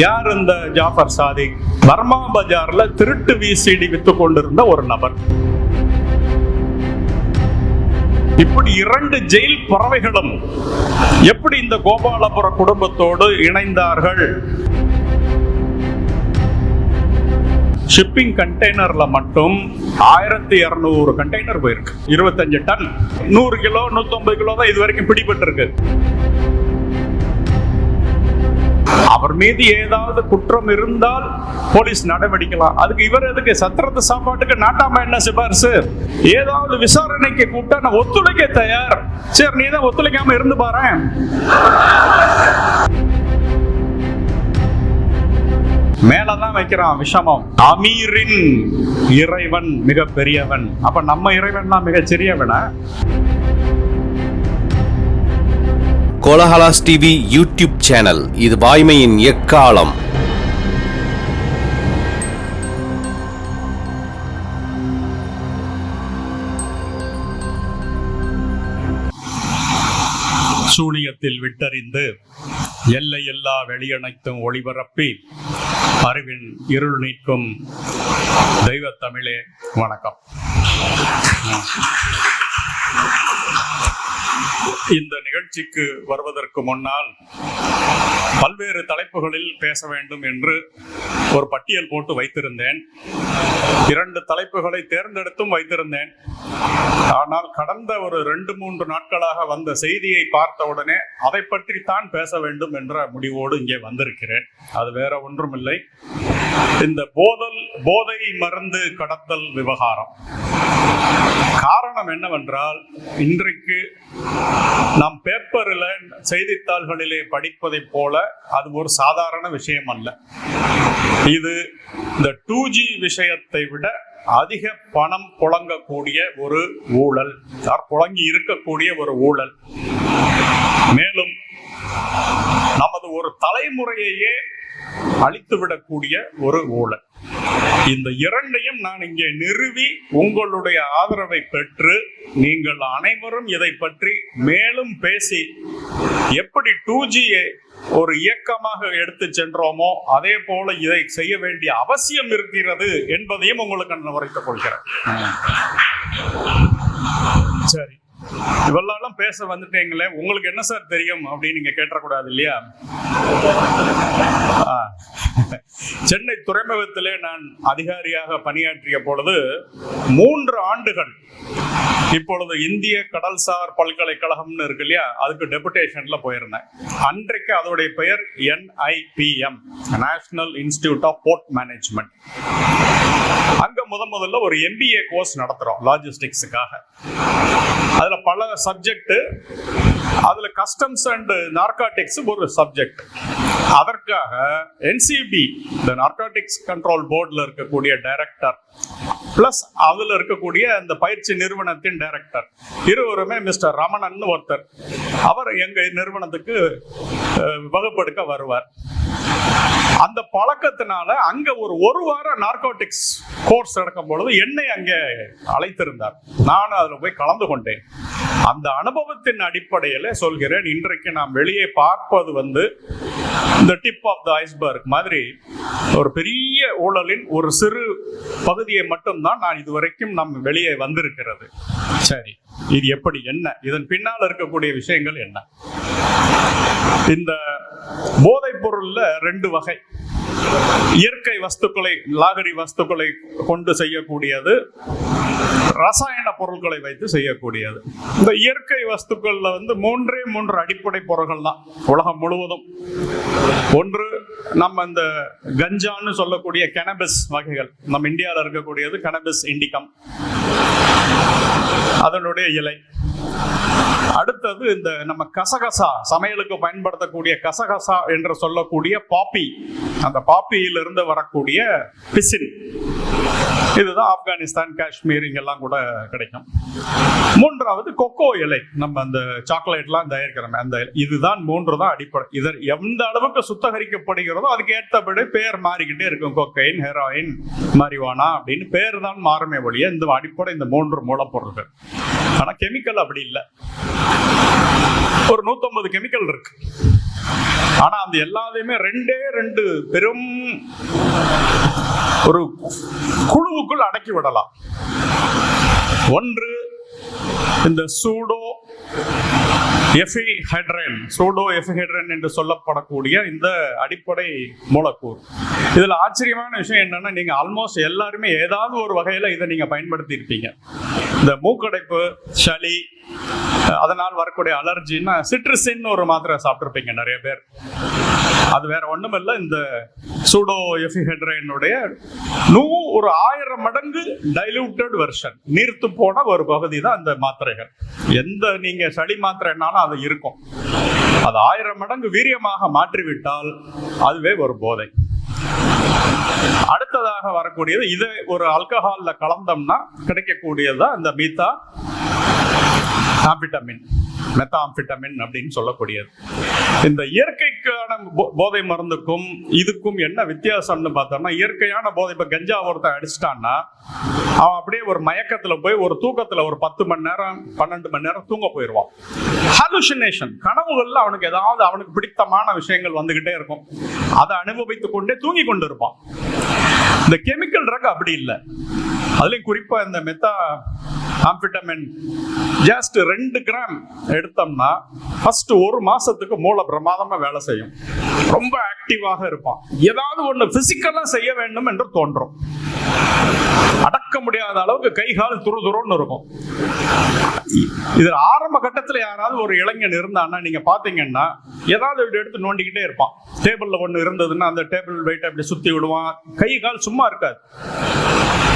யார் இந்த ஜாஃபர் சாதிக் பர்மா பஜார்ல திருட்டு விசிடி வித்து கொண்டிருந்த ஒரு நபர். இப்படி இரண்டு ஜெயில் பறவைகளும் எப்படி இந்த கோபாலபுர குடும்பத்தோடு இணைந்தார்கள்? ஷிப்பிங் கண்டெய்னர்ல மட்டும் ஆயிரத்தி இருநூறு கண்டெய்னர் போயிருக்கு. இருபத்தஞ்சு டன். நூறு கிலோ நூத்தம்பது கிலோ தான் இது வரைக்கும் பிடிபட்டிருக்கு. அவர் மீது ஏதாவது குற்றம் இருந்தால் போலீஸ் நடவடிக்கலாம். அதுக்கு இவர் எதுக்கு? சத்திரத்து சாப்பாட்டுக்கு நாட்டாம என்ன சிபாரிசு ஏதாவது விசாரணைக்கு கூப்பிட்டா நான் ஒத்துழைக்க தயார். சரி நீ தான் ஒத்துழைக்காம இருந்து பாரேன். மேலதான் வைக்கிறான் விஷமம். அமீரின் இறைவன் மிக பெரியவன் அப்ப நம்ம இறைவன் தான் மிக சிறியவன கோலஹலாஸ் டிவி யூடியூப் சேனல். இது வாய்மையின் எக்காலம். சூனியத்தில் விட்டறிந்து எல்லையில்லா வெளியனைத்தும் ஒளிபரப்பி அறிவின் இருள் நீக்கும் தெய்வ தமிழே வணக்கம். இந்த நிகழ்ச்சிக்கு வருவதற்கு முன்னால் பல்வேறு தலைப்புகளில் பேச வேண்டும் என்று ஒரு பட்டியல் போட்டு வைத்திருந்தேன். இரண்டு தலைப்புகளை தேர்ந்தெடுத்தும் வைத்திருந்தேன். ஆனால் கடந்த ஒரு ரெண்டு மூன்று நாட்களாக வந்த செய்தியை பார்த்த உடனே அதை பற்றி தான் பேச வேண்டும் என்ற முடிவோடு இங்கே வந்திருக்கிறேன். அது வேற ஒன்றுமில்லை. இந்த போதல் போதை மருந்து கடத்தல் விவகாரம். காரணம் என்னவென்றால் இன்றைக்கு நாம் பேப்பரில் செய்தித்தாள்களிலே படிப்பதைப் போல அது ஒரு சாதாரண விஷயம் அல்ல. இது இந்த டூ ஜி விஷயத்தை விட அதிக பணம் புழங்கக்கூடிய ஒரு ஊழல் யார் புழங்கி இருக்கக்கூடிய ஒரு ஊழல். மேலும் நமது ஒரு தலைமுறையையே அழித்துவிடக்கூடிய ஒரு ஊழல். இந்த இரண்டையும் நான் இங்கே நிறுவி உங்களுடைய ஆதரவை பெற்று நீங்கள் அனைவரும் இதை பற்றி மேலும் பேசி எப்படி டூ ஜியை ஒரு இயக்கமாக எடுத்து சென்றோமோ அதே போல இதை செய்ய வேண்டிய அவசியம் இருக்கிறது என்பதையும் உங்களுக்கு நான் உரைத்துக் கொள்கிறேன். சரி. இவெல்லாம் பேச வந்துட்டீங்களே உங்களுக்கு என்ன சார் தெரியும் அப்படின்னு நீங்க கேட்டக்கூடாது இல்லையா? சென்னை துறைமுகத்திலே நான் அதிகாரியாக பணியாற்றிய பொழுது மூன்று ஆண்டுகள் இப்பொழுது இந்திய கடல்சார் பல்கலைக்கழகம்னு இருக்கு இல்லையா அதுக்கு டெபுடேஷன்ல போயிருந்தேன். அன்றைக்கு அதோடைய பெயர் NIPM national institute of port management அங்க முத முதல்ல ஒரு எம்பிஏ கோர்ஸ் நடத்துறோம் லாஜிஸ்டிக்ஸுக்காக அதுல பல சப்ஜெக்ட் அதுல கஸ்டம்ஸ் அண்ட் நார்காட்டிக்ஸ் ஒரு சப்ஜெக்ட் அதற்காக என்சிபி இந்த நார்காட்டிக்ஸ் கண்ட்ரோல் போர்டில் இருக்கக்கூடிய டைரக்டர் பிளஸ் அதில் இருக்கக்கூடிய அந்த பயிற்சி நிறுவனத்தின் டைரக்டர் இருவருமே மிஸ்டர் ரமணன் ஒருத்தர். அவர் எங்கள் நிறுவனத்துக்கு வகுப்பெடுக்க வருவார். அந்த பழக்கத்தினால அங்க ஒரு ஒரு வாரம் நார்கோட்டிக்ஸ் கோர்ஸ் நடக்கும் பொழுது என்னை அங்கே அழைத்திருந்தார். நானும் அதுல போய் கலந்து கொண்டேன். அந்த அனுபவத்தின் அடிப்படையில் சொல்கிறேன் இன்றைக்கு நாம் வெளியே பார்ப்பது வந்து இந்த டிப் ஆஃப் த ஐஸ்பர்க் மாதிரி ஒரு பெரிய ஊழலின் ஒரு சிறு பகுதியை மட்டும்தான் நான் இதுவரைக்கும் நம் வெளியே வந்திருக்கிறது. சரி இது எப்படி என்ன? இதன் பின்னால் இருக்கக்கூடிய விஷயங்கள் என்ன? இந்த போதைப் பொருள்ல ரெண்டு வகை. இயற்கை வஸ்துக்களை லாகரி வஸ்துக்களை கொண்டு செய்யக்கூடியது ரசாயன பொருட்களை வைத்து செய்யக்கூடியது. இந்த இயற்கை வஸ்துக்கள்ல வந்து மூன்றே மூன்று அடிப்படை பொருட்கள் தான் உலகம் முழுவதும். ஒன்று நம்ம இந்த கஞ்சான்னு சொல்லக்கூடிய கெனபிஸ் வகைகள். நம்ம இந்தியாவில் இருக்கக்கூடியது கெனபிஸ் இண்டிகம் அதனுடைய இலை. அடுத்தது இந்த நம்ம கசகசா சமையலுக்கு பயன்படுத்தக்கூடிய கசகசா என்று சொல்லக்கூடிய பாப்பி. அந்த பாப்பியிலிருந்து வரக்கூடிய பிசின். இதுதான் ஆப்கானிஸ்தான் காஷ்மீர் இங்கெல்லாம் கூட கிடைக்கும். மூன்றாவது கொக்கோ இலை. நம்ம அந்த சாக்லேட்லாம் தயாரிக்கிறோம் அந்த இதுதான் மூன்று தான் அடிப்படை. இதர் எந்த அளவுக்கு சுத்தகரிக்கப்படுகிறதோ அதுக்கு ஏற்றபடி பேர் மாறிக்கிட்டே இருக்கும். கொக்கைன் ஹெராயின் மரிவானா அப்படின்னு பேர் தான் மாறுமே ஒழிய இந்த அடிப்படை இந்த மூன்று மூலப்பொருட்கள் ஆனால் கெமிக்கல் அப்படி இல்லை. ஒரு 150 கெமிக்கல் இருக்கு. ஆனா அந்த எல்லாத்தையுமே ரெண்டே ரெண்டு பெரும் ஒரு குழுவுக்குள் அடக்கி விடலாம். ஒன்று இந்த சூடோ எஃபிஹைட்ரன் சூடோ எஃபிஹைட்ரன் என்று சொல்லப்படக்கூடிய இந்த அடிப்படை மூலக்கூறு. இதுல ஆச்சரியமான விஷயம் என்னன்னா நீங்க ஆல்மோஸ்ட் எல்லாருமே ஏதாவது ஒரு வகையில இதை நீங்க பயன்படுத்தி இருப்பீங்க இந்த மூக்கடைப்பு சளி அதனால் வரக்கூடிய அலர்ஜின்னா சிட்ரிசின்னு ஒரு மாத்திரை சாப்பிட்ருப்பீங்க நிறைய பேர். அது வேற ஒண்ணும் இல்லை. இந்த சூடோ எஃபிஹெட்ரைனுடைய நூ ஒரு ஆயிரம் மடங்கு டைலூட்டட் வெர்ஷன் நீர்த்து போன ஒரு பகுதி தான் இந்த மாத்திரைகள். எந்த நீங்க சளி மாத்திரைனாலும் அது இருக்கும். அது ஆயிரம் மடங்கு வீரியமாக மாற்றிவிட்டால் அதுவே ஒரு போதை. அடுத்ததாக வரக்கூடியது இதை ஒரு ஆல்கஹால்ல கலந்தோம்னா கிடைக்கக்கூடியதுதான் இந்த மீத்தா ஆம்பிட்டமின் மெத்தாம்பிட்டமின் அப்படின்னு சொல்லக்கூடியது. இந்த இயற்கைக்கான போதை மருந்துக்கும் இதுக்கும் என்ன வித்தியாசம்னு பார்த்தோம்னா இயற்கையான போதை இப்போ கஞ்சா ஒருத்தன் அடிச்சிட்டான்னா அவன் அப்படியே ஒரு மயக்கத்துல போய் ஒரு தூக்கத்துல ஒரு பத்து மணி நேரம் பன்னெண்டு மணி நேரம் தூங்க போயிடுவான். ஹாலுசினேஷன் கனவுகளில் அவனுக்கு ஏதாவது அவனுக்கு பிடித்தமான விஷயங்கள் வந்துகிட்டே இருக்கும். அதை அனுபவித்துக் கொண்டே தூங்கி கொண்டு இருப்பான் இந்த கெமிக்கல் ட்ரக் அப்படி இல்லை. அதுலயும் குறிப்பா இந்த மெத்தா ஆம்பிட்டமின் ஜஸ்ட் ரெண்டு கிராம் எடுத்தோம்னா ஃபர்ஸ்ட் ஒரு மாசத்துக்கு மூளை பிரமாதமா வேலை செய்யும். ரொம்ப ஆக்டிவாக இருப்பான். ஏதாவது ஒன்று பிசிக்கலாக செய்ய வேண்டும் என்று தோன்றும். அடக்க முடியாத அளவுக்கு கை கால் துரு துருன்னு இருக்கும். இதுல ஆரம்ப கட்டத்துல யாராவது ஒரு இளைஞன் இருந்தான்னா நீங்க பாத்தீங்கன்னா ஏதாவது இப்படி எடுத்து நோண்டிக்கிட்டே இருப்பான். டேபிள்ல ஒண்ணு இருந்ததுன்னா அந்த டேபிள் வெயிட் அப்படி சுத்தி விடுவான். கை கால் சும்மா இருக்காது.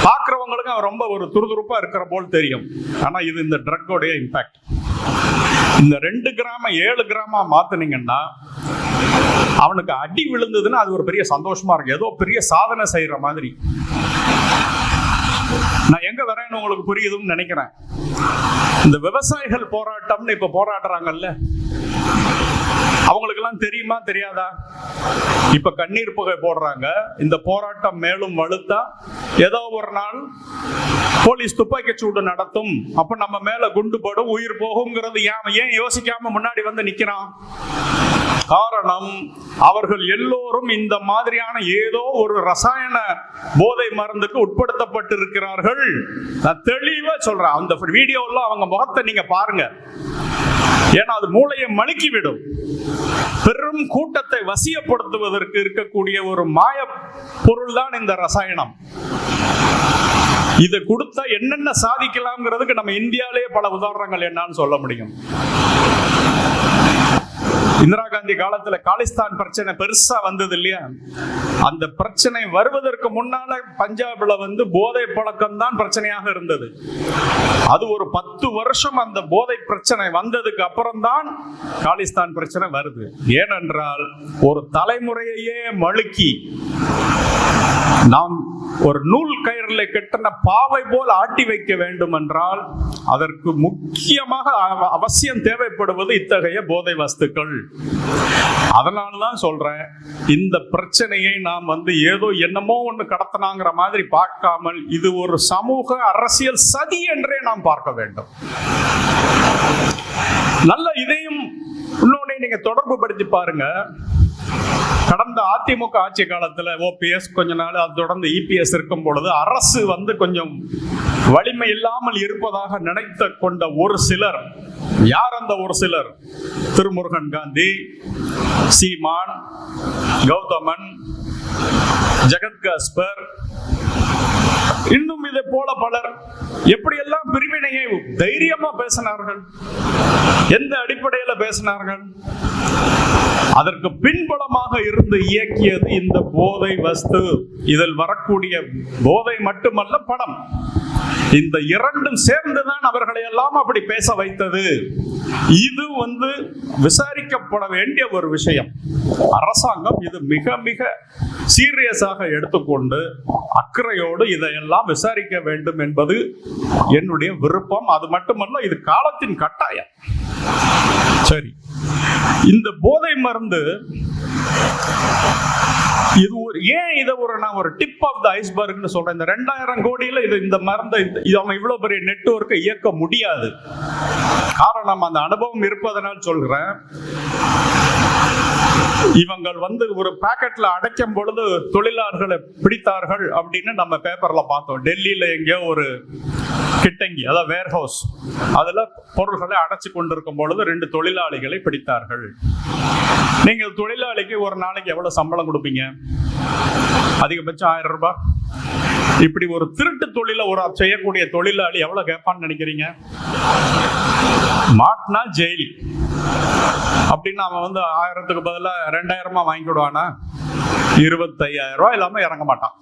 பார்க்கிறவங்களுக்கு அவன் ரொம்ப ஒரு துருதுருப்பா இருக்கிற போல் தெரியும். ஆனா இது இந்த ட்ரக்கோடைய இம்பாக்ட் இந்த ரெண்டு கிராம ஏழு கிராமா மாத்துனீங்கன்னா அவனுக்கு அடி விழுந்ததுன்னா அது ஒரு பெரிய சந்தோஷமா இருக்கு ஏதோ பெரிய சாதனை செய்யற மாதிரி. நான் எங்க வரேன்னு உங்களுக்கு புரியுதுன்னு நினைக்கிறேன். இந்த விவசாயிகள் போராட்டம்னு இப்ப போராடுறாங்கல்ல. அவங்களுக்கெல்லாம் தெரியுமா தெரியாதா? இப்ப கண்ணீர் புகை போடுறாங்க. இந்த போராட்டம் மேலும் வலுத்தா ஏதோ ஒரு நாள் போலீஸ் துப்பாக்கி சூடு நடத்தும். அப்ப நம்ம மேல குண்டு படும் உயிர் போகுங்கிறது ஏன் ஏன் யோசிக்காம முன்னாடி வந்து நிக்கிறான்? காரணம் அவர்கள் எல்லோரும் இந்த மாதிரியான ஏதோ ஒரு ரசாயன போதை மருந்துக்கு உட்படுத்தப்பட்டிருக்கிறார்கள். நான் தெளிவா சொல்றேன். அந்த வீடியோல அவங்க முகத்தை நீங்க பாருங்க. ஏன்னா அது மூளையை மழுக்கிவிடும். பெரும் கூட்டத்தை வசியப்படுத்துவதற்கு இருக்கக்கூடிய ஒரு மாய பொருள் தான் இந்த ரசாயனம். இதை கொடுத்தா என்னென்ன சாதிக்கலாம்ங்கிறதுக்கு நம்ம இந்தியாவிலேயே பல உதாரணங்கள் என்னன்னு சொல்ல முடியும். இந்திரா காந்தி காலத்துல காலிஸ்தான் பிரச்சனை பெருசா வந்தது இல்லையா? அந்த பிரச்சனை வருவதற்கு முன்னால பஞ்சாப்ல வந்து போதை பழக்கம் தான் பிரச்சனையாக இருந்தது. அது ஒரு பத்து வருஷம் அந்த போதை பிரச்சனை வந்ததுக்கு அப்புறம் தான் காலிஸ்தான் பிரச்சனை வருது. ஏனென்றால் ஒரு தலைமுறையையே மழுக்கி நாம் ஒரு நூல் கயிறில் கெட்டன பாவை போல் ஆட்டி வைக்க வேண்டும் என்றால் அதற்கு முக்கியமாக அவ- அவசியம் தேவைப்படுவது இத்தகைய போதை வஸ்துக்கள். அதனால தான் சொல்றேன் இந்த பிரச்சனையை நாம் வந்து ஏதோ என்னமோ ஒண்ணு கடத்தினாங்கிற மாதிரி பார்க்காமல் இது ஒரு சமூக அரசியல் சதி என்றே நாம் பார்க்க வேண்டும். நல்ல இதையும் இன்னொன்னு நீங்க தொடர்பு படுத்தி பாருங்க. கடந்த அதிமுக ஆட்சி காலத்தில் ஓபிஎஸ் கொஞ்ச நாள் அது தொடர்ந்து இபிஎஸ் இருக்கும் பொழுது அரசு வந்து கொஞ்சம் வலிமை இல்லாமல் இருப்பதாக நினைத்த கொண்ட ஒரு சிலர் யார் அந்த ஒரு சிலர்? திருமுருகன் காந்தி சீமான் கௌதமன் ஜெகத் காஸ்பர். இன்னும் இதை போல பலர். எப்படியெல்லாம் பிரிவினையை தைரியமா பேசினார்கள்? எந்த அடிப்படையில பேசினார்கள்? அதற்கு பின்புலமாக இருந்து இயக்கியது இந்த போதை வஸ்து. இதில் வரக்கூடிய போதை மட்டுமல்ல படம் இந்த இரண்டும் சேர்ந்துதான் அவர்களை எல்லாம் அப்படி பேச வைத்தது. இது வந்து விசாரிக்கப்பட வேண்டிய ஒரு விஷயம். அரசாங்கம் இது மிக மிக சீரியஸாக எடுத்துக்கொண்டு அக்கறையோடு இதையெல்லாம் விசாரிக்க வேண்டும் என்பது என்னுடைய விருப்பம். அது மட்டுமல்ல இது காலத்தின் கட்டாயம். சரி. இந்த போதை மருந்து இது ஒரு ஏன் இதை ஒரு நான் ஒரு டிப் ஆஃப் த ஐஸ்பர்க்னு சொல்றேன். இந்த ரெண்டாயிரம் கோடியில இது இந்த மருந்தை இது அவன் இவ்வளவு பெரிய நெட்ஒர்க்கை இயக்க முடியாது. காரணம் அந்த அனுபவம் இருப்பதனால் சொல்கிறேன் இவங்கள் வந்து ஒரு பாக்கெட்ல அடைக்கும் பொழுது தொழிலாளர்களை பிடித்தார்கள் அப்படின்னு நம்ம பேப்பர்ல பார்த்தோம். டெல்லியில எங்கேயோ ஒரு கிட்டங்கி அதாவது வேர் ஹவுஸ் அதுல பொருள்களை அடைச்சு கொண்டிருக்கும் பொழுது ரெண்டு தொழிலாளிகளை பிடித்தார்கள். நீங்கள் தொழிலாளிக்கு ஒரு நாளைக்கு எவ்வளவு சம்பளம் கொடுப்பீங்க? அதிகபட்சம் ஆயிரம் ரூபாய். இப்படி ஒரு திருட்டு தொழில ஒரு செய்யக்கூடிய தொழிலாளி எவ்வளவு கேட்பான்னு நினைக்கிறீங்க? மாட்டினா ஜெயில் அப்படின்னு அவன் வந்து ஆயிரத்துக்கு பதிலா ரெண்டாயிரமா வாங்கிக்கிடுவானா? இருபத்தையாயிரம் ரூபாய் இல்லாம இறங்க மாட்டான்.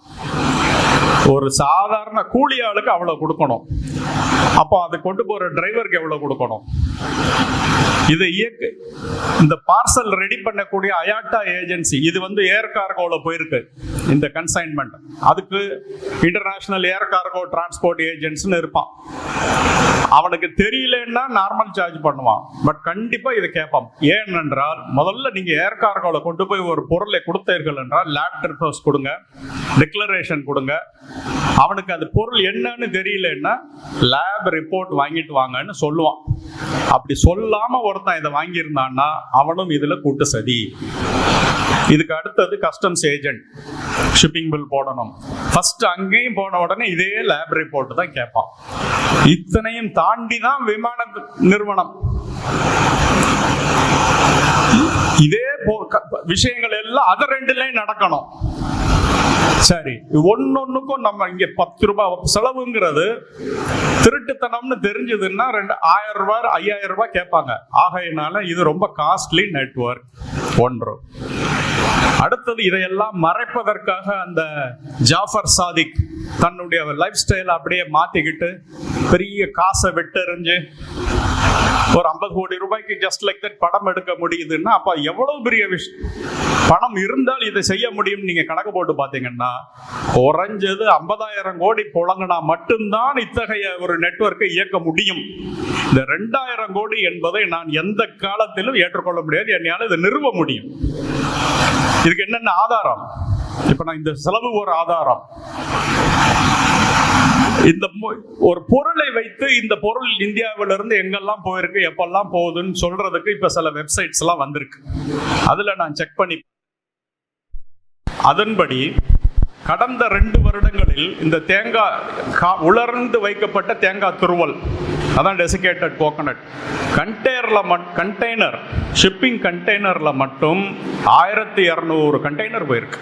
ஒரு சாதாரண கூலி ஆளுக்கு அவ்வளவு கொடுக்கணும். அப்போ அதை கொண்டு போற டிரைவருக்கு எவ்வளவு கொடுக்கணும்? இது இயக்க இந்த பார்சல் ரெடி பண்ணக்கூடிய அயாட்டா ஏஜென்சி இது வந்து ஏர் கார்கோல போயிருக்கு இந்த கன்சைன்மெண்ட் அதுக்கு இன்டர்நேஷனல் ஏர் கார்கோ டிரான்ஸ்போர்ட் ஏஜென்ட்ஸ்னு இருப்பான். அவனுக்கு தெரியலன்னா நார்மல் சார்ஜ் பண்ணுவான். பட் கண்டிப்பா இதை கேட்பான். ஏனென்றால் முதல்ல நீங்க ஏர் கார்கோல கொண்டு போய் ஒரு பொருளை கொடுத்தீர்கள் என்றால் லேப் ரிப்போர்ட்ஸ் கொடுங்க டிக்ளரேஷன் கொடுங்க அவனுக்கு அது பொருள் என்னன்னு தெரியலன்னா லேப் ரிப்போர்ட் வாங்கிட்டு வாங்கன்னு சொல்லுவான். அப்படி சொல்லாம ஒருத்தன் இதை வாங்கியிருந்தான்னா அவனும் இதுல கூட்டு சதி. இதுக்கு அடுத்தது கஸ்டம்ஸ் ஏஜென்ட் ஷிப்பிங் பில் போடணும். ஃபர்ஸ்ட் அங்கேயும் போன உடனே இதே லேப் ரிப்போர்ட் தான் கேட்பான். இத்தனையும் தாண்டி தான் விமான நிறுவனம். இதே போ- க- விஷயங்கள் எல்லாம் அதை ரெண்டுலயும் நடக்கணும். சரி ஒன்னொன்னுக்கும் நம்ம இங்க பத்து ரூபாய் செலவுங்கிறது திருட்டுத்தனம்னு தெரிஞ்சதுன்னா ரெண்டு ஆயிரம் ரூபாய் ஐயாயிரம் ரூபாய் கேட்பாங்க. ஆகையினால இது ரொம்ப காஸ்ட்லி நெட்ஒர்க் ஒன்று. அடுத்தது இதையெல்லாம் மறைப்பதற்காக அந்த ஜாஃபர் சாதிக் தன்னுடைய லைஃப் ஸ்டைல் அப்படியே மாத்திக்கிட்டு பெரிய காசை விட்டெறிஞ்சு ஒரு ஐம்பது கோடி ரூபாய்க்கு ஜஸ்ட் லைக் தட் படம் எடுக்க முடியுதுன்னா அப்ப எவ்வளவு பெரிய விஷயம் பணம் இருந்தால் இதை செய்ய முடியும் நீங்க கணக்கு போட்டு பாத்தீங்கன்னா குறைஞ்சது ஐம்பதாயிரம் கோடி புழங்கினா மட்டும்தான் இத்தகைய ஒரு நெட்வொர்க்கை இயக்க முடியும். இந்த ரெண்டாயிரம் கோடி என்பதை நான் எந்த காலத்திலும் ஏற்றுக்கொள்ள முடியாது. என்னால் இதை நிறுவ முடியும். இதுக்கு என்னென்ன ஆதாரம்? இப்ப நான் இந்த செலவு ஒரு ஆதாரம். இந்த ஒரு பொருளை வைத்து இந்த பொருள் இந்தியாவிலிருந்து எங்கெல்லாம் போயிருக்கு எப்பெல்லாம் போகுதுன்னு சொல்றதுக்கு இப்ப சில வெப்சைட்ஸ் எல்லாம் வந்திருக்கு. அதுல நான் செக் பண்ணி அதன்படி கடந்த ரெண்டு வருடங்களில் இந்த தேங்காய் கா- உலர்ந்து வைக்கப்பட்ட தேங்காய் துருவல் அதான் டெசிகேட்டட் கோகனட் கண்டெய்னரில் மட் கண்டெய்னர் ஷிப்பிங் கண்டெய்னரில் மட்டும் ஆயிரத்தி இரநூறு கண்டெய்னர் போயிருக்கு.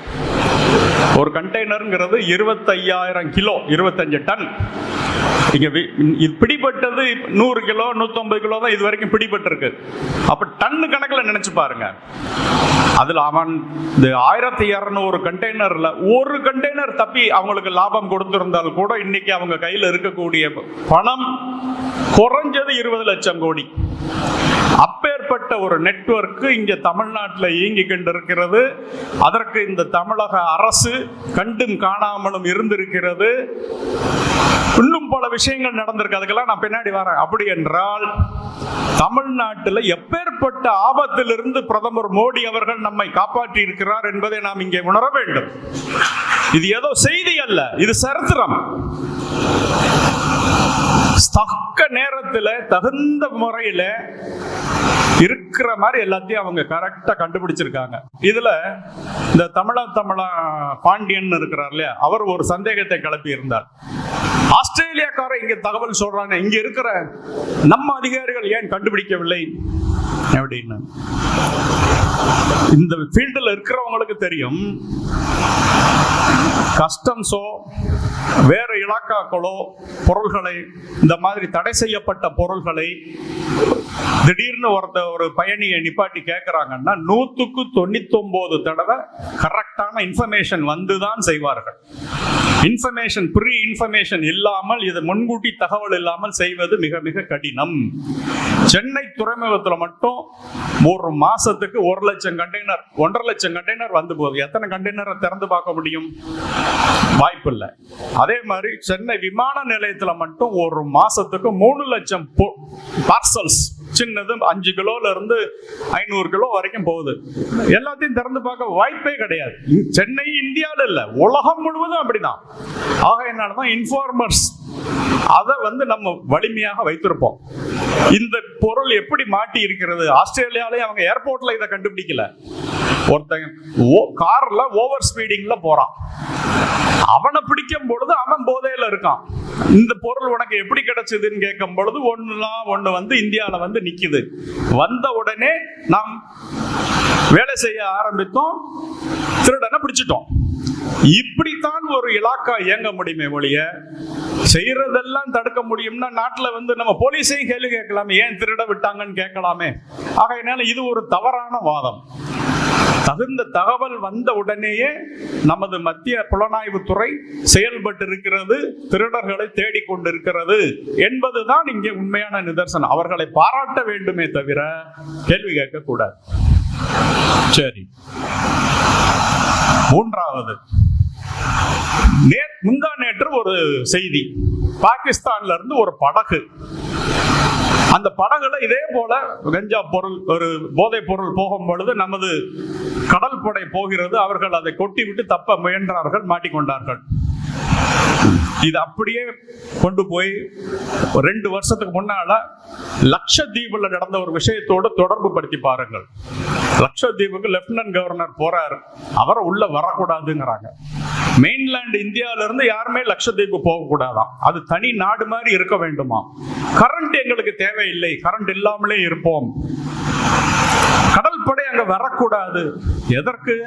ஒரு கண்டெய்னருங்கிறது இருபத்தையாயிரம் கிலோ இருபத்தஞ்சு டன். இங்கே வி- இது பிடிபட்டது நூறு கிலோ நூற்றம்பது கிலோ தான் இது வரைக்கும் பிடிபட்டிருக்கு. அப்போ டன்னு கணக்கில் நினச்சி பாருங்க. அதில் அவன் இந்த ஆயிரத்தி இரநூறு கண்டெய்னரில் ஒரு கண்டெய்னர் தப்பி அவங்களுக்கு லாபம் கொடுத்திருந்தால் கூட இன்னைக்கு அவங்க கையில இருக்கக்கூடிய பணம் குறைஞ்சது இருபது லட்சம் கோடி. அப்படிப்பட்ட ஒரு நெட்வொர்க் இங்க தமிழ்நாட்டில் இயங்கி கொண்டிருக்கிறது. அதற்கு இந்த தமிழக அரசு கண்டும் காணாமலும் இருந்திருக்கிறது. இன்னும் பல விஷயங்கள் நடந்திருக்கு. அதுக்கெல்லாம் நான் பின்னாடி வரேன். அப்படி என்றால் தமிழ்நாட்டில் எப்பேற்பட்ட ஆபத்திலிருந்து பிரதமர் மோடி அவர்கள் நம்மை காப்பாற்றி இருக்கிறார் என்பதை நாம் இங்கே உணர வேண்டும். இது ஏதோ செய்தி அல்ல. இது சரித்திரம். தக்க நேரத்துல தகுந்த முறையில இருக்கிற மாதிரி எல்லாத்தையும் அவங்க கரெக்டா கண்டுபிடிச்சிருக்காங்க. இதுல இந்த தமிழா தமிழா பாண்டியன் இருக்கிறார் இல்லையா? அவர் ஒரு சந்தேகத்தை கிளப்பி இருந்தார் ஆஸ்திரேலியாக்காரர் இங்க தகவல் சொல்றாங்க இங்க இருக்கிற நம்ம அதிகாரிகள் ஏன் கண்டுபிடிக்கவில்லை? அப்படின்னு. இந்த ஃபீல்டில் இருக்கிறவங்களுக்கு தெரியும் கஸ்டம்ஸோ வேற இலாக்காக்களோ பொருள்களை இந்த மாதிரி தடை செய்யப்பட்ட பொருள்களை திடீர்னு ஒருத்த ஒரு பயணியை நிப்பாட்டி கேட்கறாங்கன்னா நூற்றுக்கு தொண்ணூத்தொம்போது தடவை கரெக்டான இன்ஃபர்மேஷன் வந்துதான் செய்வார்கள். இன்ஃபர்மேஷன் ப்ரீ இன்ஃபர்மேஷன் இல்லாமல் இது முன்கூட்டி தகவல் இல்லாமல் செய்வது மிக மிக கடினம். சென்னை துறைமுகத்துல மட்டும் ஒரு மாசத்துக்கு ஒரு லட்சம் கண்டெய்னர் ஒன்றரை லட்சம் கண்டெய்னர் வந்து போகுது. எத்தனை கண்டெய்னரை திறந்து பார்க்க முடியும்? வாய்ப்பு இல்லை அதே மாதிரி சென்னை விமான நிலையத்துல மட்டும் ஒரு மாசத்துக்கு மூணு லட்சம் பார்சல்ஸ் சின்னது அஞ்சு கிலோல இருந்து ஐநூறு கிலோ வரைக்கும் போகுது. எல்லாத்தையும் திறந்து பார்க்க வாய்ப்பே கிடையாது. சென்னை இந்தியாவில் இல்லை. உலகம் முழுவதும் அப்படிதான். ஆக என்னன்னா இன்ஃபார்மர்ஸ் அதை வந்து நம்ம வலிமையாக வைத்திருப்போம். இந்த பொருள் எப்படி மாட்டி இருக்கிறது? ஆஸ்திரேலியாலே அவங்க ஏர்போர்ட்ல இதை கண்டுபிடிக்கல. ஒருத்தன் ஓ- கார்ல ஓவர் ஸ்பீடிங்ல போறான். அவனை பிடிக்கும் பொழுது அவன் போதையில இருக்கான். இந்த பொருள் உனக்கு எப்படி கிடைச்சதுன்னு கேட்கும் பொழுது ஒண்ணுலாம் ஒண்ணு வந்து இந்தியாவில் வந்து நிக்குது. வந்த உடனே நாம் வேலை செய்ய ஆரம்பித்தோம். திருடனை பிடிச்சிட்டோம். இப்படித்தான் ஒரு இலாக்கா இயங்க முடியுமே ஒழிய செய்யறதெல்லாம் தடுக்க முடியும்னா நாட்டில் வந்து நம்ம போலீஸையும் கேள்வி கேட்கலாமே ஏன் திருட விட்டாங்கன்னு கேட்கலாமே. ஆகையினால இது ஒரு தவறான வாதம். தகுந்த தகவல் வந்த உடனேயே நமது மத்திய புலனாய்வுத்துறை செயல்பட்டு இருக்கிறது திருடர்களை தேடிக்கொண்டிருக்கிறது என்பதுதான் இங்கே உண்மையான நிதர்சனம். அவர்களை பாராட்ட வேண்டுமே தவிர கேள்வி கேட்கக்கூடாது. சரி. மூன்றாவது. முந்தா நேற்று ஒரு செய்தி. பாகிஸ்தான்ல இருந்து ஒரு படகு அந்த படகுல இதே போல கஞ்சா பொருள் ஒரு போதைப் பொருள் போகும் பொழுது நமது கடல் படை போகிறது அவர்கள் அதை கொட்டி விட்டு தப்ப முயன்றார்கள் மாட்டிக்கொண்டார்கள். இது அப்படியே கொண்டு போய் ரெண்டு வருஷத்துக்கு முன்னால லட்சத்தீவுல நடந்த ஒரு விஷயத்தோடு தொடர்பு படுத்தி பாருங்கள். லட்சத்தீவுக்கு லெப்டினன்ட் கவர்னர் போறாரு. அவரை உள்ள வரக்கூடாதுங்கிறாங்க. மெயின்லேண்ட் இந்தியாவில இருந்து யாருமே லட்சத்தீவு போகக்கூடாதான். அது தனி நாடு மாதிரி இருக்க வேண்டுமா? கரண்ட் எங்களுக்கு தேவையில்லை. கரண்ட் இல்லாமலே இருப்போம். கடல் படை அங்க வரக்கூடாது. எதற்கு?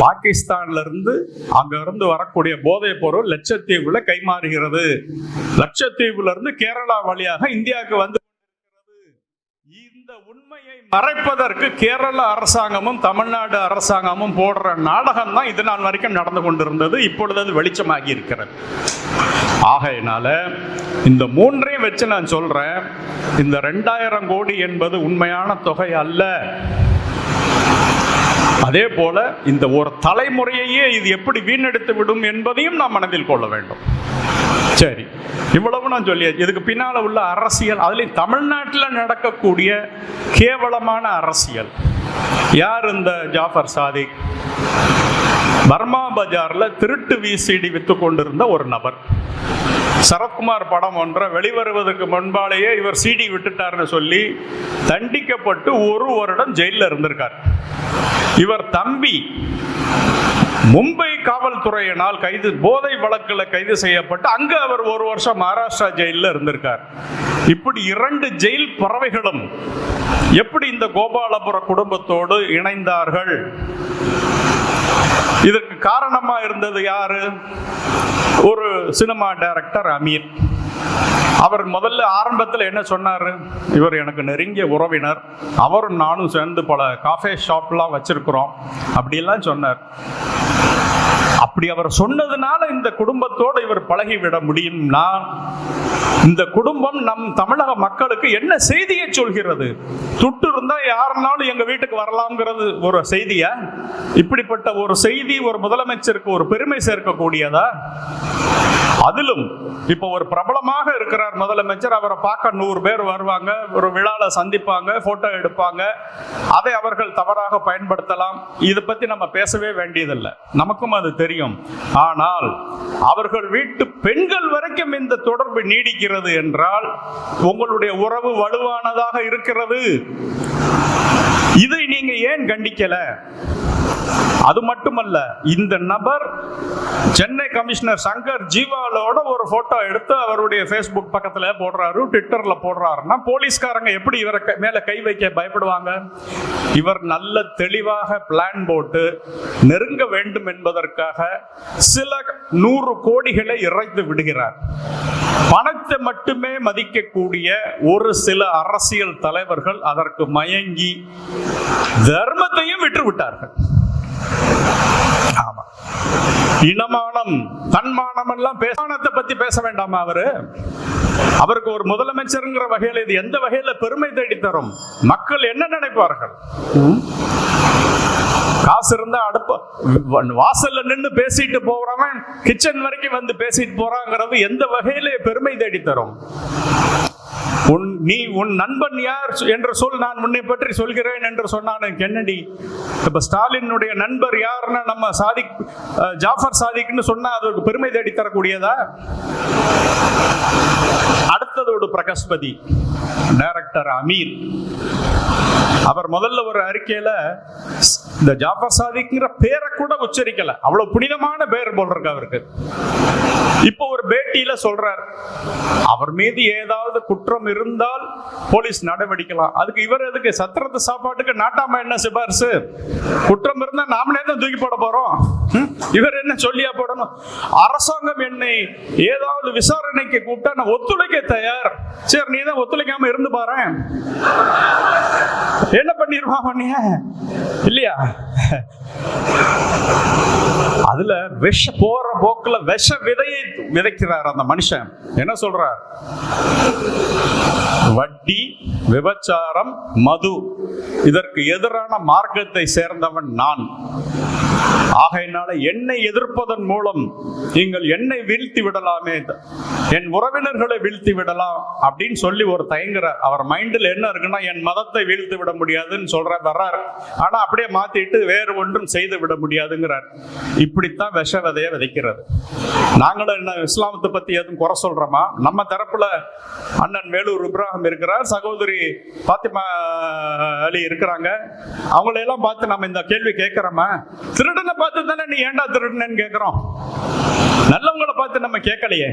பாகிஸ்தான்ல இருந்து அங்க இருந்து வரக்கூடிய போதைப் பொருள் லட்சத்தீவுல கைமாறுகிறது. லட்சத்தீவுல இருந்து கேரளா வழியாக இந்தியாவுக்கு வந்து உண்மையை மறைப்பதற்கு கேரள அரசாங்கமும் தமிழ்நாடு அரசாங்கமும் போடுற நாடகம் தான் இது நாள் வரைக்கும் நடந்து கொண்டிருந்தது. இப்பொழுது அது வெளிச்சமாகி இருக்கிறது. ஆகையினால இந்த மூன்றையும் வச்சு நான் சொல்றேன். இந்த ரெண்டாயிரம் கோடி என்பது உண்மையான தொகை அல்ல. அதே போல இந்த ஒரு தலைமுறையையே இது எப்படி வீணெடுத்து விடும் என்பதையும் நாம் மனதில் கொள்ள வேண்டும். சரி இவ்வளவு நான் சொல்லியாச்சு இதுக்கு பின்னால் உள்ள அரசியல் அதுலேயும் தமிழ்நாட்டில் நடக்கக்கூடிய கேவலமான அரசியல். யார் இந்த ஜாஃபர் சாதிக்? பர்மா பஜாரில் திருட்டு விசிடி வித்து கொண்டிருந்த ஒரு நபர். சரத்குமார் படம் ஒன்றை வெளிவருவதற்கு முன்பாலேயே இவர் சிடி விட்டுட்டார்னு சொல்லி தண்டிக்கப்பட்டு ஒரு வருடம் ஜெயிலில் இருந்திருக்கார். இவர் தம்பி. மும்பை காவல்துறையினால் கைது போதை வழக்கில் கைது செய்யப்பட்டு அங்கு அவர் ஒரு வருஷம் மகாராஷ்டிரா ஜெயிலில் இருந்திருக்கார். இப்படி இரண்டு ஜெயில் பறவைகளும் எப்படி இந்த கோபாலபுர குடும்பத்தோடு இணைந்தார்கள்? இதற்கு காரணமா இருந்தது யாரு? ஒரு சினிமா டைரக்டர் அமீர். அவர் முதல்ல ஆரம்பத்தில் என்ன சொன்னார்? இவர் எனக்கு நெருங்கிய உறவினர். அவரும் நானும் சேர்ந்து பல காஃபே ஷாப்லாம் வச்சுருக்குறோம். அப்படிலாம் சொன்னார். அப்படி அவர் சொன்னதுனால இந்த குடும்பத்தோடு இவர் பழகிவிட முடியும்னா இந்த குடும்பம் நம் தமிழக மக்களுக்கு என்ன செய்தியை சொல்கிறது? துட்டு இருந்தா யாருனாலும் எங்க வீட்டுக்கு வரலாம்ங்கிறது ஒரு செய்தியா? இப்படிப்பட்ட ஒரு செய்தி ஒரு முதலமைச்சருக்கு ஒரு பெருமை சேர்க்கக்கூடியதா? அதிலும் இப்போ ஒரு பிரபலமாக இருக்கிறார் முதலமைச்சர். அவரை பார்க்க நூறு பேர் வருவாங்க ஒரு விழால சந்திப்பாங்க போட்டோ எடுப்பாங்க. அதை அவர்கள் தவறாக பயன்படுத்தலாம். இதை பத்தி நம்ம பேசவே வேண்டியதில்லை. நமக்கும் அது தெரியும் தெரியும். ஆனால் அவர்கள் வீட்டு பெண்கள் வரைக்கும் இந்த தொடர்பு நீடிக்கிறது என்றால் உங்களுடைய உறவு வலுவானதாக இருக்கிறது. இதை நீங்க ஏன் கண்டிக்கல? அது மட்டுமல்ல இந்த நபர் சென்னை கமிஷனர் சங்கர் ஜீவாலோட ஒரு போட்டோ எடுத்து அவருடைய ஃபேஸ்புக் பக்கத்தில் போடுறாரு ட்விட்டர்ல போடுறாருன்னா போலீஸ்காரங்க எப்படி இவரை மேலே மேல கை வைக்க பயப்படுவாங்க? இவர் நல்ல தெளிவாக பிளான் போட்டு நெருங்க வேண்டும் என்பதற்காக சில நூறு கோடிகளை இறைத்து விடுகிறார். பணத்தை மட்டுமே மதிக்கக்கூடிய ஒரு சில அரசியல் தலைவர்கள் அதற்கு மயங்கி தர்மத்தையும் விட்டுவிட்டார்கள். இனமானம் தன்மானம் எல்லாம் பேசானத்தை பத்தி பேச வேண்டாமா அவரு? அவருக்கு ஒரு முதலமைச்சருங்கிற வகையில் இது எந்த வகையில பெருமை தேடி தரும் மக்கள் என்ன நினைப்பார்கள்? காசு இருந்தா அடுப்பு வாசல்ல நின்னு பேசிட்டு போறவன் கிச்சன் வரைக்கும் வந்து பேசிட்டு போறாங்கிறது எந்த வகையில பெருமை தேடி தரும் உன் நீ உன் நண்பன் யார் என்ற சொல் நான் உன்னை பற்றி சொல்கிறேன் என்று சொன்னான் கென்னடி. இப்ப ஸ்டாலினுடைய நண்பர் யாருன்னா நம்ம சாதிக் ஜாஃபர் சாதிக்னு சொன்னா அதற்கு பெருமை தேடி தரக்கூடியதா அடுத்ததோடு பிரகஸ்பதி டைரக்டர் அமீர். அவர் முதல்ல ஒரு அறிக்கையில இந்த ஜாஃபர் சாதிக்குங்கிற பேரை கூட உச்சரிக்கல. அவ்வளவு புனிதமான பேர் போல் இருக்கு அவருக்கு. இப்போ ஒரு பேட்டியில சொல்றார் அவர் மீது ஏதாவது குற்றம் இருந்தால் போலீஸ் நடவடிக்கலாம். அதுக்கு இவர் எதுக்கு? சத்திரத்து சாப்பாட்டுக்கு நாட்டாம என்ன சிபாரிசு? குற்றம் இருந்தா நாமளே தான் தூக்கி போட போறோம். இவர் என்ன சொல்லியா போடணும்? அரசாங்கம் என்னை ஏதாவது விசாரணைக்கு கூப்பிட்டா நான் ஒத்துழைக்க தயார். சரி நீ தான் ஒத்துழைக்காம இருந்து பாரு என்ன பண்ணிருவான் பண்ணிய இல்லையா? அதுல விஷ போற போக்குல விஷ விதையை விதைக்கிறார் அந்த மனுஷன். என்ன சொல்றார் வட்டி விபச்சாரம் மது. இதற்கு எதிரான மார்க்கத்தை சேர்ந்தவன் நான். ஆகையினால என்னை எதிர்ப்பதன் மூலம் நீங்கள் என்னை வீழ்த்தி விடலாமே. என் உறவினர்களை வீழ்த்தி விடலாம் அப்படின்னு சொல்லி ஒரு தயங்குற அவர் மைண்டில் என்ன இருக்குன்னா என் மதத்தை வீழ்த்து விட முடியாதுன்னு சொல்ற வர்றார். ஆனா அப்படியே மாத்திட்டு வேறு ஒன்றும் செய்து விட முடியாதுங்கிறார். இப்படித்தான் விஷ விதைய விதைக்கிறது. நாங்களும் என்ன இஸ்லாமத்தை பத்தி எதுவும் குறை சொல்றோமா? நம்ம தரப்புல அண்ணன் வேலூர் இப்ராஹிம் இருக்கிறார் சகோதரி பாத்திமா அலி இருக்கிறாங்க. அவங்களை எல்லாம் பார்த்து நம்ம இந்த கேள்வி கேட்கிறோமா? திருடன் பார்த்து தானே நீ ஏண்டா திருடனன்னு கேட்கிறோம் நல்லவங்களை பார்த்து நம்ம கேட்கலையே.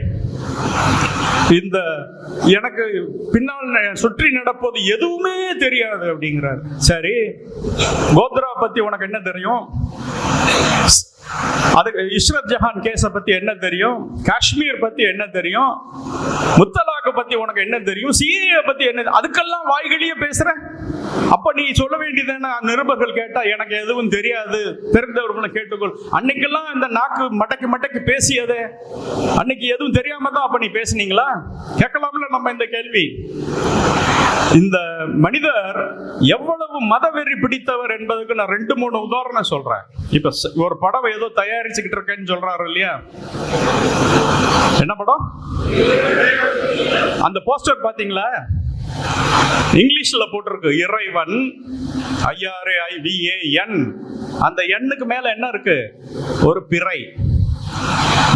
இந்த எனக்கு பின்னால் சுற்றி நடப்பது எதுவுமே தெரியாது அப்படிங்கிறார். சரி கோத்ரா பத்தி உனக்கு என்ன தெரியும்? அதுக்கு இஸ்ரத் ஜஹான் கேஸ பத்தி என்ன தெரியும்? காஷ்மீர் பத்தி என்ன தெரியும்? முத்தலாக்கு பத்தி உனக்கு என்ன தெரியும்? சிஏ பத்தி என்ன அதுக்கெல்லாம் வாய்களியே பேசுற? அப்ப நீ சொல்ல வேண்டியது நிருபர்கள் கேட்டா எனக்கு எதுவும் தெரியாது. தெரிந்தவர்களை கேட்டுக்கொள். அன்னைக்கெல்லாம் இந்த நாக்கு மடக்கு மடக்கு பேசியதே. அன்னைக்கு எதுவும் தெரியாம தான் அப்ப நீ பேசுனீங்களா? கேட்கலாம்ல நம்ம இந்த கேள்வி. இந்த மனிதர் எவ்வளவு மதவெறி பிடித்தவர் என்பதுக்கு நான் ரெண்டு மூணு உதாரணம் சொல்றேன். இப்ப ஒரு படம் ஏதோ தயாரிச்சுக்கிட்டு இருக்கேன்னு சொல்றாரு இல்லையா? என்ன படம்? அந்த போஸ்டர் பாத்தீங்களா? இங்கிலீஷ்ல போட்டிருக்கு இறைவன் ஐஆர்ஏ ஐ விஏ என். அந்த எண்ணுக்கு மேல என்ன இருக்கு? ஒரு பிறை.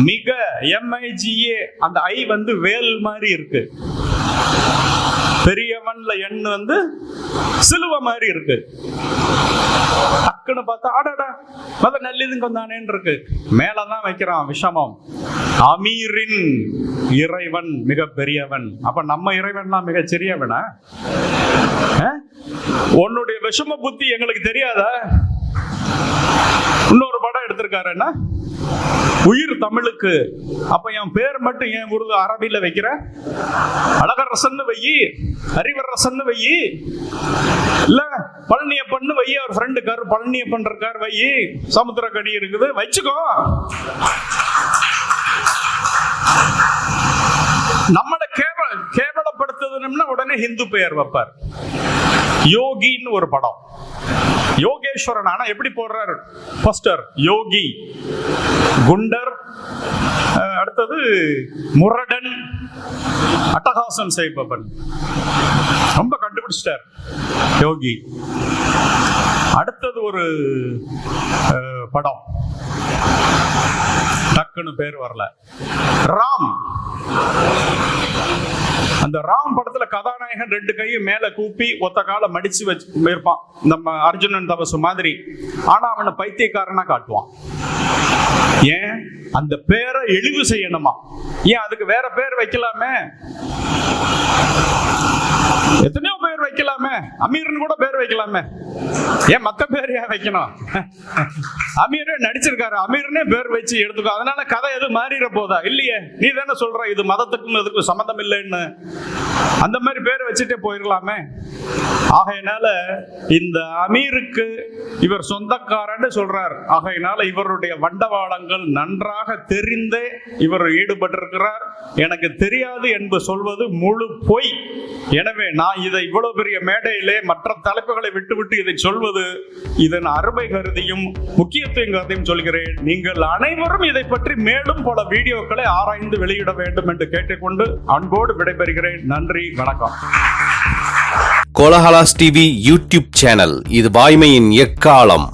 மிக எம்ஐஜிஏ அந்த ஐ வந்து வேல் மாதிரி இருக்கு. பெரியவன்ல எண் வந்து சிலுவை மாதிரி இருக்கு. இருக்குன்னு பார்த்தா ஆடாடா மத நல்லிதுங்கம் தானேன்னு இருக்கு மேலதான் வைக்கிறான் விஷமம். அமீரின் இறைவன் மிக பெரியவன் அப்ப நம்ம இறைவன்லாம் மிக சிறியவனா? உன்னுடைய விஷம புத்தி எங்களுக்கு தெரியாதா? இன்னொரு படம் எடுத்திருக்காரு என்ன? உயிர் தமிழுக்கு. அப்ப என் பேர் மட்டும் ஏன் உருது அரபியில வைக்கிற? அழகரசன் வையி அறிவரசன் வையி. இல்ல பழனியப்பன்னு வையி அவர் ஃப்ரெண்டு கார் பழனியப்பன் இருக்கார் வையி. சமுத்திரக்கடி இருக்குது வச்சுக்கோ. நம்மளை கேவல கேவலப்படுத்துதுன்னா உடனே ஹிந்து பெயர் வைப்பார். யோகின்னு ஒரு படம். யோகேஸ்வரன் ஆனா எப்படி போடுறாரு? போஸ்டர் யோகி. குண்டர் அடுத்தது முரடன் அட்டகாசம் செய்பவன். ரொம்ப கண்டுபிடிச்சிட்டார் யோகி. அடுத்தது ஒரு படம். டக்குன்னு பேர் வரல. ராம். அந்த ராம் படத்துல கதாநாயகன் ரெண்டு கையும் மேல கூப்பி ஒத்த காலை மடிச்சு வச்சு இருப்பான் நம்ம அர்ஜுனன் தபசு மாதிரி. ஆனா அவனை பைத்தியக்காரனா காட்டுவான். ஏன்? அந்த பேரை இழிவு செய்யணுமா? ஏன் அதுக்கு வேற பேர் வைக்கலாமே? எத்தனையோ பேர் வைக்கலாமே? அமீர்னு கூட பேர் வைக்கலாமே. ஏன் மத்த பேர் ஏன் வைக்கணும்? அமீரே நடிச்சிருக்காரு. அமீர்னே பேர் வச்சு எடுத்துக்கோ. அதனால கதை எதுவும் மாறிட போதா? இல்லையே. நீ தானே சொல்ற இது மதத்துக்கும் இதுக்கும் சம்மந்தம் இல்லைன்னு. அந்த மாதிரி பேர் வச்சுட்டே போயிடலாமே ஆகையினால இந்த அமீருக்கு இவர் சொந்தக்காரன்னு சொல்றார். ஆகையினால இவருடைய வண்டவாளங்கள் நன்றாக தெரிந்தே இவர் ஈடுபட்டிருக்கிறார். எனக்கு தெரியாது என்று சொல்வது முழு பொய். எனவே நான் இதை இவ்வளவு பெரிய மேடையிலே மற்ற தலைப்புகளை விட்டுவிட்டு இதை சொல்வது இதன் அருமை கருதியும் முக்கியத்துவம் கருதியும் சொல்கிறேன். நீங்கள் அனைவரும் இதை பற்றி மேலும் பல வீடியோக்களை ஆராய்ந்து வெளியிட வேண்டும் என்று கேட்டுக்கொண்டு அன்போடு விடைபெறுகிறேன். நன்றி வணக்கம். கோலஹலாஸ் டிவி யூடியூப் சேனல் இது வாய்மையின் எக்காலம்.